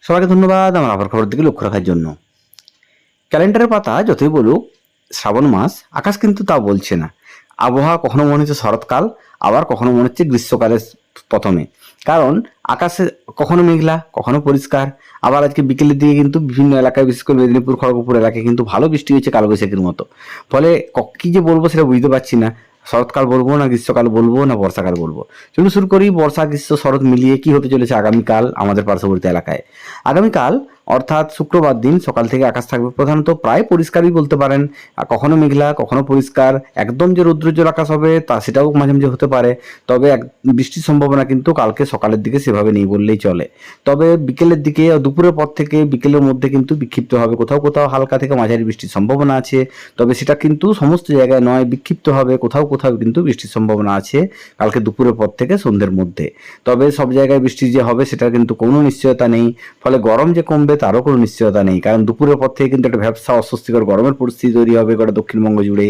সবাইকে ধন্যবাদ আমার আবার খবর দিকে লক্ষ্য রাখার জন্য। ক্যালেন্ডারের পাতা যতই বলুক, শ্রাবণ মাস, আকাশ কিন্তু তা বলছে না। আবহাওয়া কখনো মনে হচ্ছে শরৎকাল, আবার কখনো মনে হচ্ছে গ্রীষ্মকালের প্রথমে। কারণ আকাশে কখনো মেঘলা, কখনো পরিষ্কার। আবার আজকে বিকেলের দিকে কিন্তু বিভিন্ন এলাকায়, বিশেষ করে মেদিনীপুর, খড়গপুর এলাকায় কিন্তু ভালো বৃষ্টি হয়েছে কালবৈশাখীর মতো। ফলে ক- যে বলব সেটা বুঝতে পারছি না। শরৎকাল বলব না গ্রীষ্মকাল বলব না বর্ষাকাল বলব? চলুন শুরু করি, বর্ষা, গ্রীষ্ম, শরৎ মিলিয়ে কি হতে চলেছে আগামীকাল আমাদের পার্শ্ববর্তী এলাকায়। আগামীকাল অর্থাৎ শুক্রবার দিন সকাল থেকে আকাশ থাকবে প্রধানত, প্রায় পরিষ্কারই বলতে পারেন। কখনো মেঘলা, কখনো পরিষ্কার, একদম যে রৌদ্রোজ্জ্বল আকাশ হবে, তা সেটাও মাঝে মাঝে হতে পারে। তবে এক, বৃষ্টির সম্ভাবনা কিন্তু কালকে সকালের দিকে সেভাবে নেই বললেই চলে। তবে বিকেলের দিকে দুপুরের পর থেকে বিকেলের মধ্যে কিন্তু বিক্ষিপ্ত হবে। কোথাও কোথাও হালকা থেকে মাঝারি বৃষ্টির সম্ভাবনা আছে। তবে সেটা কিন্তু সমস্ত জায়গায় নয়, বিক্ষিপ্ত হবে। কোথাও কোথাও কিন্তু বৃষ্টির সম্ভাবনা আছে কালকে দুপুরের পর থেকে সন্ধ্যের মধ্যে। তবে সব জায়গায় বৃষ্টি যে হবে, সেটার কিন্তু কোনো নিশ্চয়তা নেই। ফলে গরম যে কমবে তারও কোনো নিশ্চয়তা নেই। কারণ দুপুরের পর থেকে কিন্তু একটা ব্যবসা অস্বস্তিকর গরমের পরিস্থিতি তৈরি হবে গোটা দক্ষিণবঙ্গ জুড়ে।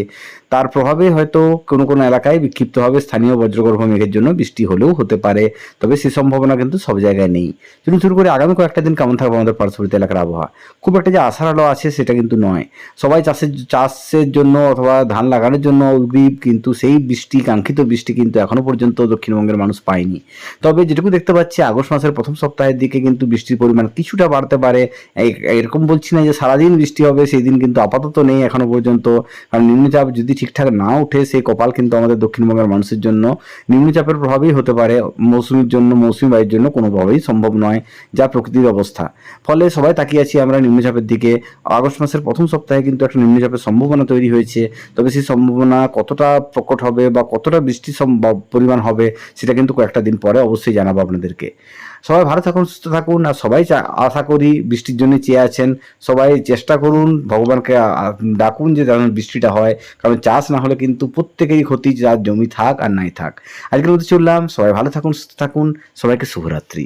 তার প্রভাবে হয়তো কোনো কোনো এলাকায় বিক্ষিপ্ত হবে স্থানীয় বজ্রগর্ভ মেঘের জন্য। বৃষ্টি হলেও হতে পারে, তবে সে সম্ভাবনা কিন্তু সব জায়গায় নেই। চলুন শুরু করে আগামী কয়েকটা দিন কেমন থাকবে আমাদের পার্শ্ববর্তী এলাকার আবহাওয়া। খুব একটা যে আশার আলো আছে সেটা কিন্তু নয়। সবাই চাষের চাষের জন্য অথবা ধান লাগানোর জন্য উদ্গ্রীব কিন্তু সেই বৃষ্টি, কাঙ্ক্ষিত বৃষ্টি কিন্তু এখনও পর্যন্ত দক্ষিণবঙ্গের মানুষ পায়নি। তবে যেটুকু দেখতে পাচ্ছি, আগস্ট মাসের প্রথম সপ্তাহের দিকে কিন্তু বৃষ্টির পরিমাণ কিছুটা বাড়তে পারে। এই- এরকম বলছি না যে সারাদিন বৃষ্টি হবে, সেই দিন কিন্তু আপাতত নেই এখনও পর্যন্ত। কারণ নিম্নচাপ যদি ঠিকঠাক না ওঠে সেই কপাল কিন্তু আমাদের দক্ষিণবঙ্গের মানুষের জন্য নিম্নচাপের প্রভাবেই হতে পারে। মৌসুমীর জন্য, মৌসুমি বায়ুর জন্য কোনোভাবেই সম্ভব নয়, যা প্রকৃতির অবস্থা। ফলে সবাই তাকিয়ে আছি আমরা নিম্নচাপের দিকে। আগস্ট মাসের প্রথম সপ্তাহে কিন্তু একটা নিম্নচাপের সম্ভাবনা তৈরি হয়েছে। তবে সেই সম্ভাবনা কতটা প্রকট হবে বা কতটা বৃষ্টির সম্ভব পরিমাণ হবে, সেটা কিন্তু কয়েকটা দিন পরে অবশ্যই জানাব আপনাদেরকে। সবাই ভালো থাকুন, সুস্থ থাকুন, আর সবাই আশা করি বৃষ্টির জন্য চেয়ে আছেন, সবাই চেষ্টা করুন, ভগবানকে ডাকুন যে যেন বৃষ্টিটা হয়, কারণ চাষ না হলে কিন্তু প্রত্যেকেরই ক্ষতি, যার জমি থাক আর নাই থাক। আজকের মধ্যে চললাম, সবাই ভালো থাকুন, সুস্থ থাকুন, সবাইকে শুভরাত্রি।